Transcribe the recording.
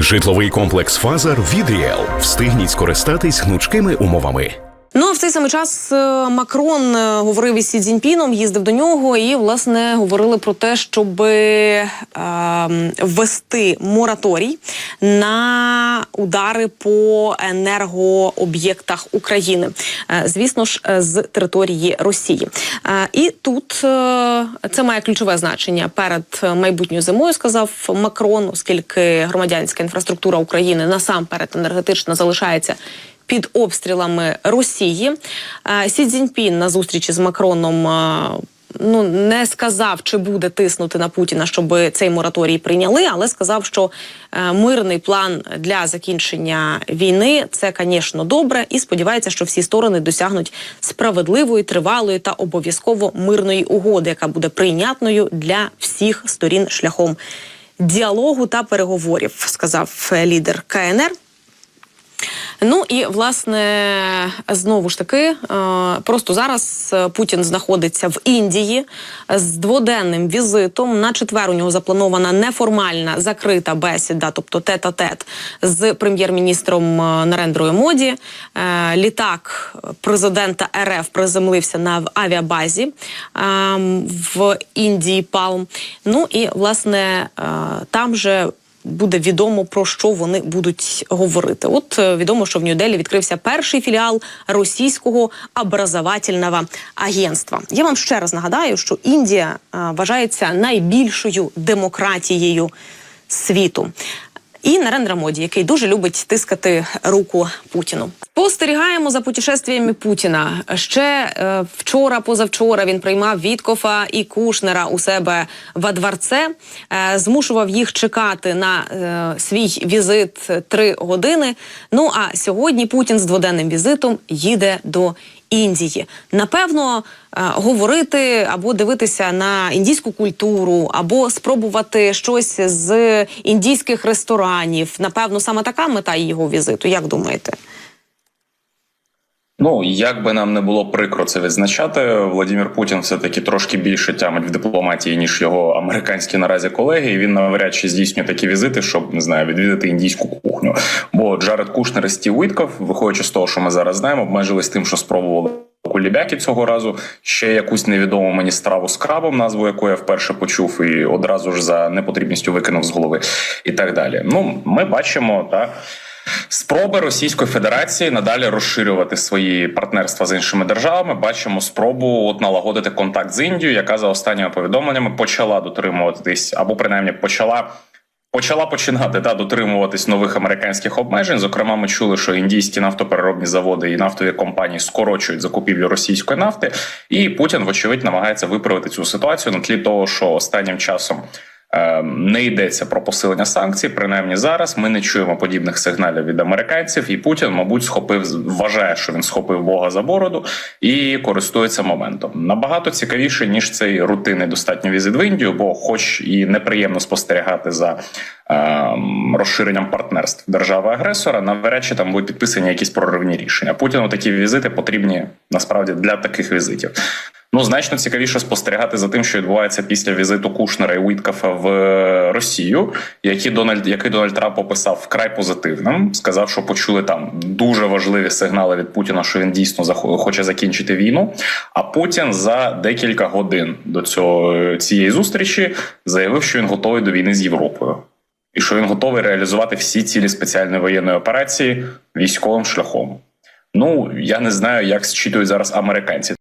Житловий комплекс Фазар від. Встигніть скористатись гнучкими умовами. Ну а в цей самий час е, Макрон е, говорив із Сі Цзіньпіном, їздив до нього, і власне говорили про те, щоб е, ввести мораторій на удари по енергооб'єктах України. Е, звісно ж, е, з території Росії. Е, і тут е, це має ключове значення перед майбутньою зимою, сказав Макрон, оскільки громадянська інфраструктура України насамперед енергетична залишається під обстрілами Росії. Е, Сі Цзіньпін на зустрічі з Макроном. е, Ну, не сказав, чи буде тиснути на Путіна, щоб цей мораторій прийняли, але сказав, що е, мирний план для закінчення війни це, звісно, добре, і сподівається, що всі сторони досягнуть справедливої, тривалої та обов'язково мирної угоди, яка буде прийнятною для всіх сторін шляхом діалогу та переговорів, сказав лідер КНР. Ну і власне знову ж таки, е, просто зараз е, Путін знаходиться в Індії з дводенним візитом. На четвер у нього запланована неформальна закрита бесіда, тобто тет-а-тет з прем'єр-міністром е, Нарендрою Моді. Літак президента РФ приземлився на авіабазі е, в Індії Палм. Ну і власне там же буде відомо про що вони будуть говорити. От е, відомо, що в Нью-Делі відкрився перший філіал російського образовательного агентства. Я вам ще раз нагадаю, що Індія е, вважається найбільшою демократією світу. І Нарендра Моді, який дуже любить тискати руку Путіну. Спостерігаємо за путешествиями Путіна. Ще е, вчора, позавчора він приймав Віткофа і Кушнера у себе во дворце, е, змушував їх чекати на е, свій візит три години. Ну а сьогодні Путін з дводенним візитом їде до Індії. Напевно, е, говорити або дивитися на індійську культуру, або спробувати щось з індійських ресторанів. Напевно, саме така мета його візиту. Як думаєте? Ну як би нам не було прикро це відзначати, Владимир Путін все таки трошки більше тямить в дипломатії ніж його американські наразі колеги. І він навряд чи здійснює такі візити, щоб не знаю, відвідати індійську кухню. Бо Джаред Кушнер і Стів Уітков, виходячи з того, що ми зараз знаємо, обмежились тим, що спробували. Кулібяки цього разу ще якусь невідому мені страву з крабом, назву якої я вперше почув, і одразу ж за непотрібністю викинув з голови, і так далі. Ну, ми бачимо так. Спроби Російської Федерації надалі розширювати свої партнерства з іншими державами. Бачимо спробу от налагодити контакт з Індією, яка за останніми повідомленнями почала дотримуватись або принаймні почала. Почала починати та дотримуватись нових американських обмежень. Зокрема, ми чули, що індійські нафтопереробні заводи і нафтові компанії скорочують закупівлю російської нафти, і Путін, вочевидь, намагається виправити цю ситуацію на тлі того, що останнім часом не йдеться про посилення санкцій. Принаймні зараз ми не чуємо подібних сигналів від американців, і Путін, мабуть, схопив вважає, що він схопив Бога за бороду і користується моментом. Набагато цікавіше ніж цей рутинний достатньо візит в Індію, бо, хоч і неприємно спостерігати за ем, розширенням партнерств держави-агресора, навряд чи там будуть підписані якісь проривні рішення. Путіну такі візити потрібні насправді для таких візитів. Ну, значно цікавіше спостерігати за тим, що відбувається після візиту Кушнера і Уіткафа в е, Росію, які Дональд, який Дональд Трамп описав вкрай позитивним. Сказав, що почули там дуже важливі сигнали від Путіна, що він дійсно хоче закінчити війну. А Путін за декілька годин до цього цієї зустрічі заявив, що він готовий до війни з Європою. І що він готовий реалізувати всі цілі спеціальної воєнної операції військовим шляхом. Ну я не знаю, як зчитують зараз американці